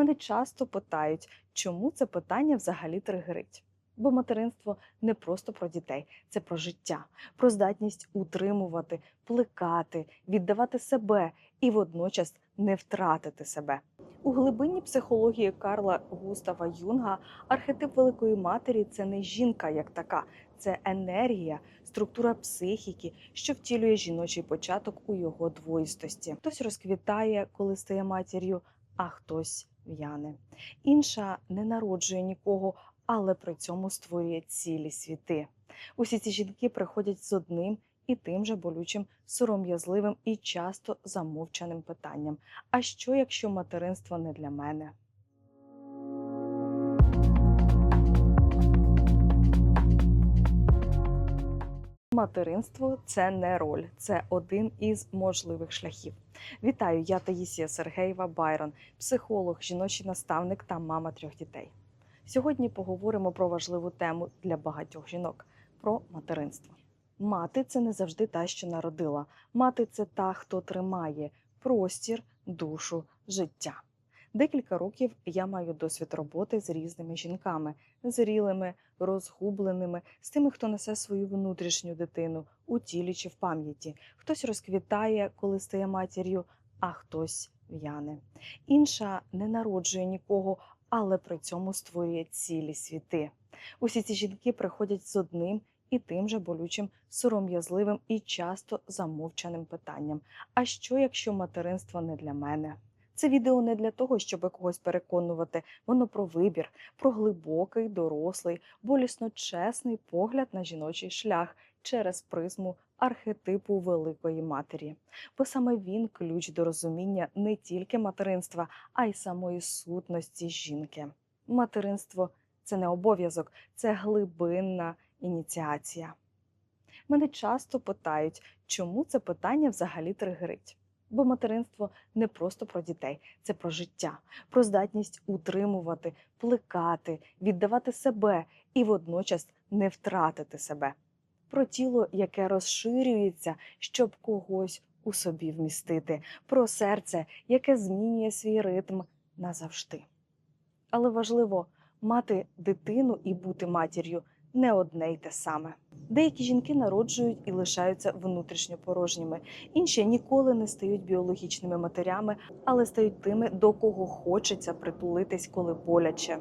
Мене часто питають, чому це питання взагалі тригерить. Бо материнство не просто про дітей, це про життя, про здатність утримувати, плекати, віддавати себе і водночас не втратити себе. У глибині психології Карла Густава Юнга архетип Великої Матері це не жінка як така, це енергія, структура психіки, що втілює жіночий початок у його двоїстості. Хтось розквітає, коли стає матір'ю, а хтось в'яне. Інша не народжує нікого, але при цьому створює цілі світи. Усі ці жінки приходять з одним і тим же болючим, сором'язливим і часто замовчаним питанням: а що, якщо материнство не для мене? Материнство це не роль, це один із можливих шляхів. Вітаю, я Таїсія Сергеєва Байрон, психолог, жіночий наставник та мама трьох дітей. Сьогодні поговоримо про важливу тему для багатьох жінок про материнство. Мати це не завжди та, що народила. Мати це та, хто тримає простір, душу, життя. Декілька років я маю досвід роботи з різними жінками, зрілими, розгубленими, з тими, хто несе свою внутрішню дитину у тілі чи в пам'яті. Хтось розквітає, коли стає матір'ю, а хтось в'яне. Інша не народжує нікого, але при цьому створює цілі світи. Усі ці жінки приходять з одним і тим же болючим, сором'язливим і часто замовчаним питанням: а що, якщо материнство не для мене? Це відео не для того, щоб когось переконувати, воно про вибір, про глибокий, дорослий, болісно чесний погляд на жіночий шлях через призму архетипу Великої Матері. Бо саме він ключ до розуміння не тільки материнства, а й самої сутності жінки. Материнство це не обов'язок, це глибинна ініціація. Мене часто питають, чому це питання взагалі тригерить. Бо материнство не просто про дітей, це про життя, про здатність утримувати, плекати, віддавати себе і водночас не втратити себе, про тіло, яке розширюється, щоб когось у собі вмістити, про серце, яке змінює свій ритм назавжди. Але важливо мати дитину і бути матір'ю не одне й те саме. Деякі жінки народжують і лишаються внутрішньо порожніми, інші ніколи не стають біологічними матерями, але стають тими, до кого хочеться притулитись, коли боляче.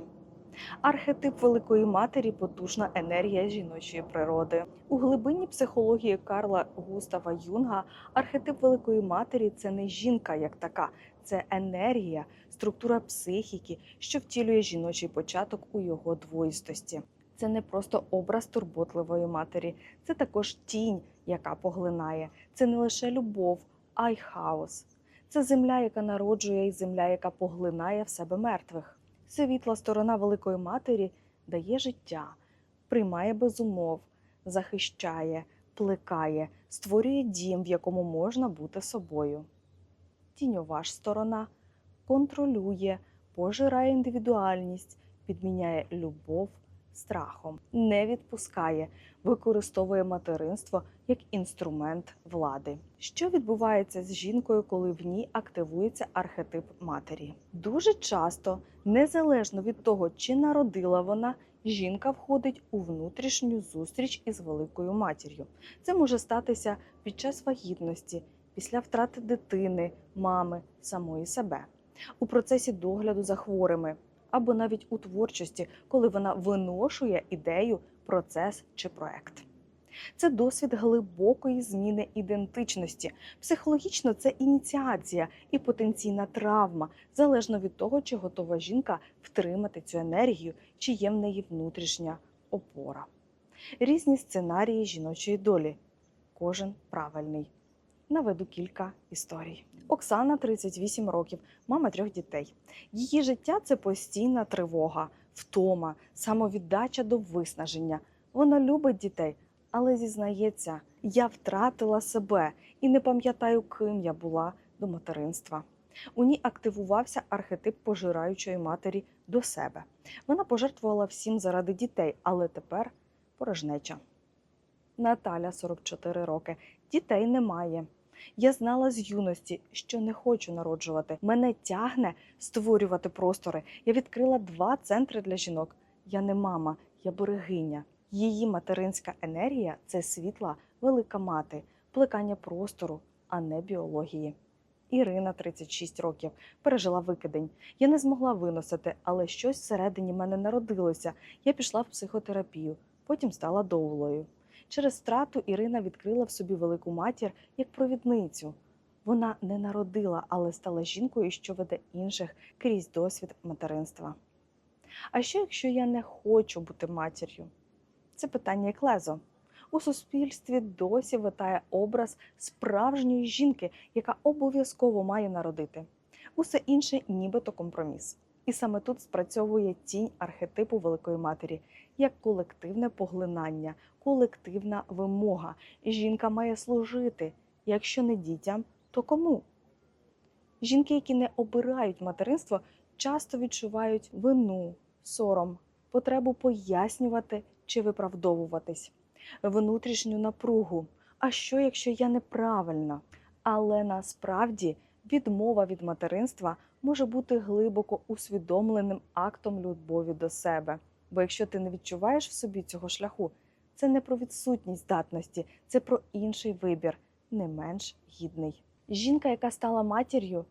Архетип Великої Матері потужна енергія жіночої природи. У глибині психології Карла Густава Юнга архетип Великої Матері це не жінка як така, це енергія, структура психіки, що втілює жіночий початок у його двоїстості. Це не просто образ турботливої матері, це також тінь, яка поглинає. Це не лише любов, а й хаос. Це земля, яка народжує, і земля, яка поглинає в себе мертвих. Світла сторона Великої Матері дає життя, приймає без умов, захищає, плекає, створює дім, в якому можна бути собою. Тіньова ж сторона контролює, пожирає індивідуальність, підміняє любов страхом, не відпускає, використовує материнство як інструмент влади. Що відбувається з жінкою, коли в ній активується архетип матері? Дуже часто, незалежно від того, чи народила вона, жінка входить у внутрішню зустріч із великою матір'ю. Це може статися під час вагітності, після втрати дитини, мами, самої себе, у процесі догляду за хворими або навіть у творчості, коли вона виношує ідею, процес чи проект. Це досвід глибокої зміни ідентичності. Психологічно це ініціація і потенційна травма, залежно від того, чи готова жінка втримати цю енергію, чи є в неї внутрішня опора. Різні сценарії жіночої долі. Кожен правильний. Наведу кілька історій. Оксана 38 років, мама трьох дітей. Її життя це постійна тривога, втома, самовіддача до виснаження. Вона любить дітей, але зізнається, я втратила себе і не пам'ятаю, ким я була до материнства. У ній активувався архетип пожираючої матері до себе. Вона пожертвувала всім заради дітей, але тепер порожнеча. Наталя 44 роки. Дітей немає. Я знала з юності, що не хочу народжувати. Мене тягне створювати простори. Я відкрила два центри для жінок. Я не мама, я берегиня. Її материнська енергія це світла, велика мати, плекання простору, а не біології. Ірина, 36 років, пережила викидень. Я не змогла виносити, але щось всередині мене народилося. Я пішла в психотерапію, потім стала доулою. Через страту Ірина відкрила в собі велику матір як провідницю. Вона не народила, але стала жінкою, що веде інших крізь досвід материнства. А що, якщо я не хочу бути матір'ю? Це питання як лезо. У суспільстві досі витає образ справжньої жінки, яка обов'язково має народити. Усе інше нібито компроміс. І саме тут спрацьовує тінь архетипу Великої Матері як колективне поглинання, колективна вимога. Жінка має служити. Якщо не дітям, то кому? Жінки, які не обирають материнство, часто відчувають вину, сором, потребу пояснювати чи виправдовуватись, внутрішню напругу. А що, якщо я неправильна? Але насправді відмова від материнства може бути глибоко усвідомленим актом любові до себе. Бо якщо ти не відчуваєш в собі цього шляху, це не про відсутність здатності, це про інший вибір, не менш гідний. Жінка, яка стала матір'ю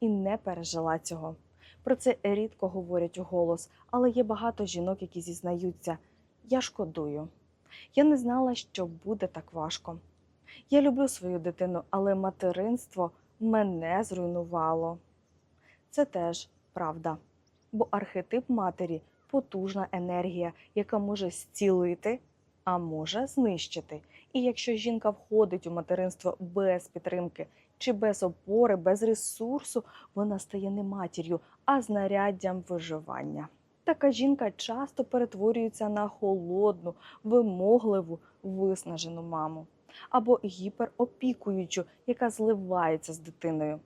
і не пережила цього. Про це рідко говорять уголос, але є багато жінок, які зізнаються: я шкодую. Я не знала, що буде так важко. Я люблю свою дитину, але материнство мене зруйнувало. Це теж правда. Бо архетип матері потужна енергія, яка може зцілити, а може знищити. І якщо жінка входить у материнство без підтримки чи без опори, без ресурсу, вона стає не матір'ю, а знаряддям виживання. Така жінка часто перетворюється на холодну, вимогливу, виснажену маму, або гіперопікуючу, яка зливається з дитиною,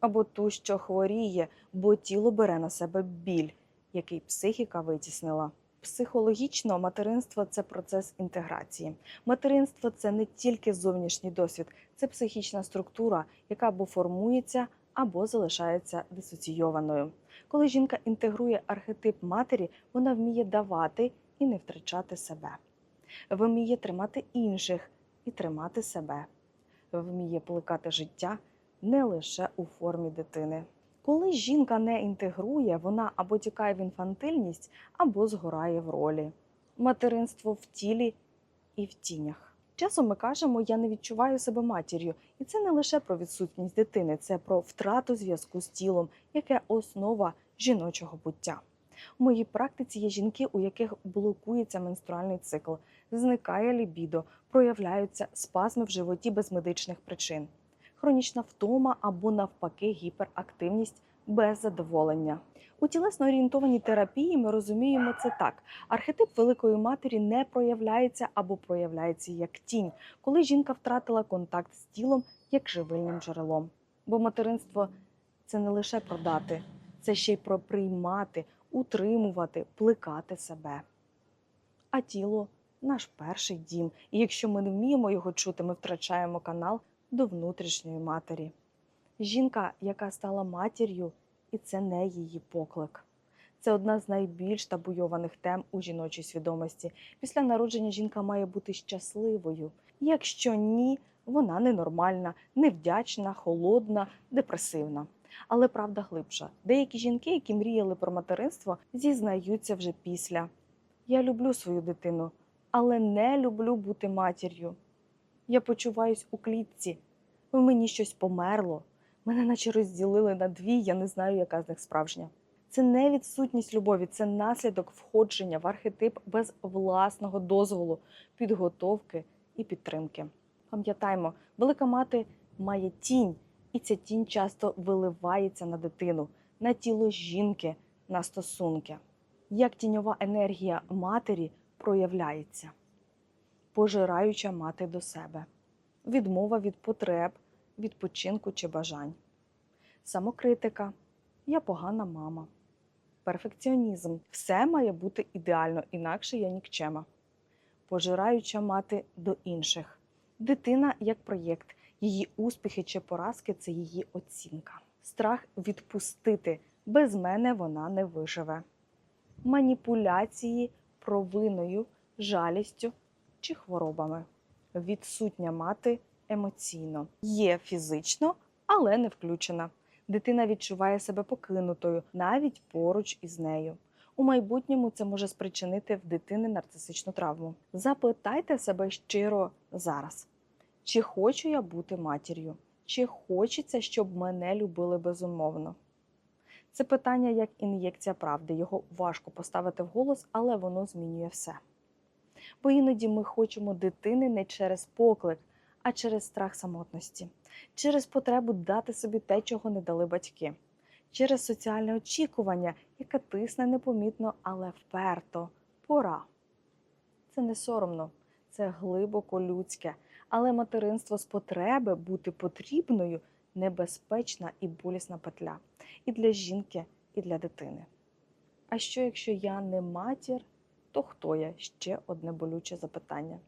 або ту, що хворіє, бо тіло бере на себе біль, який психіка витіснила. Психологічно материнство це процес інтеграції. Материнство це не тільки зовнішній досвід, це психічна структура, яка або формується, або залишається дисоційованою. Коли жінка інтегрує архетип матері, вона вміє давати і не втрачати себе, вміє тримати інших і тримати себе, вміє плекати життя не лише у формі дитини. Коли жінка не інтегрує, вона або тікає в інфантильність, або згорає в ролі. Материнство в тілі і в тінях. Часом ми кажемо, я не відчуваю себе матір'ю, і це не лише про відсутність дитини, це про втрату зв'язку з тілом, яке основа жіночого буття. У моїй практиці є жінки, у яких блокується менструальний цикл, зникає лібідо, проявляються спазми в животі без медичних причин, хронічна втома або навпаки гіперактивність без задоволення. У тілесно орієнтованій терапії ми розуміємо це так: архетип великої матері не проявляється або проявляється як тінь, коли жінка втратила контакт з тілом як живильним джерелом. Бо материнство це не лише продати, це ще й про приймати, утримувати, плекати себе. А тіло наш перший дім. І якщо ми не вміємо його чути, ми втрачаємо канал до внутрішньої матері. Жінка, яка стала матір'ю, і це не її поклик. Це одна з найбільш табуйованих тем у жіночій свідомості. Після народження жінка має бути щасливою. Якщо ні, вона ненормальна, невдячна, холодна, депресивна. Але правда глибша. Деякі жінки, які мріяли про материнство, зізнаються вже після. Я люблю свою дитину, але не люблю бути матір'ю. Я почуваюсь у клітці, в мені щось померло. Мене наче розділили на дві, я не знаю, яка з них справжня. Це не відсутність любові, це наслідок входження в архетип без власного дозволу, підготовки і підтримки. Пам'ятаймо, велика мати має тінь, і ця тінь часто виливається на дитину, на тіло жінки, на стосунки. Як тіньова енергія матері проявляється, пожираюча мати до себе, відмова від потреб, відпочинку чи бажань, самокритика, я погана мама, перфекціонізм. Все має бути ідеально, інакше я нікчема, пожираюча мати до інших, дитина як проєкт. Її успіхи чи поразки це її оцінка. Страх відпустити. Без мене вона не виживе. Маніпуляції провиною, жалістю чи хворобами. Відсутня мати емоційно. Є фізично, але не включена. Дитина відчуває себе покинутою навіть поруч із нею. У майбутньому це може спричинити в дитини нарцисичну травму. Запитайте себе щиро зараз: чи хочу я бути матір'ю? Чи хочеться, щоб мене любили безумовно? Це питання як ін'єкція правди. Його важко поставити вголос, але воно змінює все. Бо іноді ми хочемо дитини не через поклик, а через страх самотності, через потребу дати собі те, чого не дали батьки, через соціальне очікування, яке тисне непомітно, але вперто. Пора. Це не соромно, це глибоко людське, але материнство з потреби бути потрібною небезпечна і болісна петля і для жінки, і для дитини. А що, якщо я не матір, то хто я? Ще одне болюче запитання.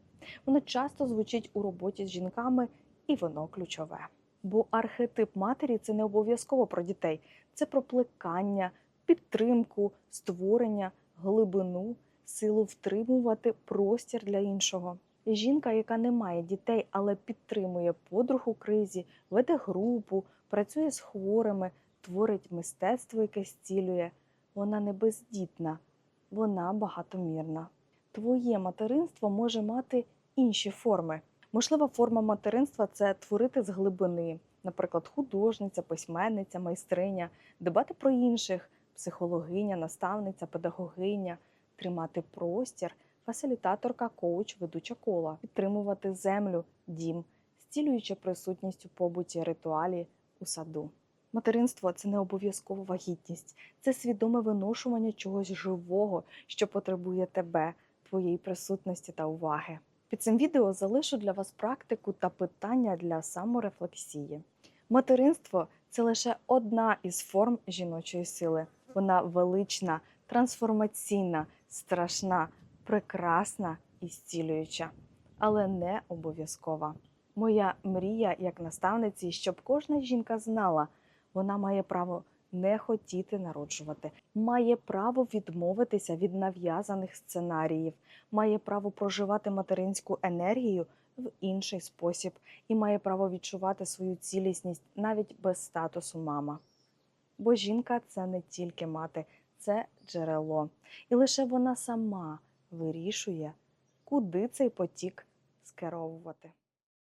Воно часто звучить у роботі з жінками, і воно ключове. Бо архетип матері це не обов'язково про дітей, це про плекання, підтримку, створення, глибину, силу втримувати простір для іншого. Жінка, яка не має дітей, але підтримує подруг у кризі, веде групу, працює з хворими, творить мистецтво, яке зцілює. Вона не бездітна, вона багатомірна. Твоє материнство може мати інші форми. Можлива форма материнства це творити з глибини, наприклад, художниця, письменниця, майстриня, дбати про інших, психологиня, наставниця, педагогиня, тримати простір, фасилітаторка, коуч, ведуча кола, підтримувати землю, дім, зцілюючи присутність у побуті ритуалі у саду. Материнство це не обов'язково вагітність, це свідоме виношування чогось живого, що потребує тебе, твоєї присутності та уваги. Під цим відео залишу для вас практику та питання для саморефлексії. Материнство це лише одна із форм жіночої сили. Вона велична, трансформаційна, страшна, прекрасна і зцілююча, але не обов'язкова. Моя мрія як наставниці, щоб кожна жінка знала, вона має право не хотіти народжувати, має право відмовитися від нав'язаних сценаріїв, має право проживати материнську енергію в інший спосіб і має право відчувати свою цілісність навіть без статусу мама. Бо жінка це не тільки мати, це джерело. І лише вона сама вирішує, куди цей потік скеровувати.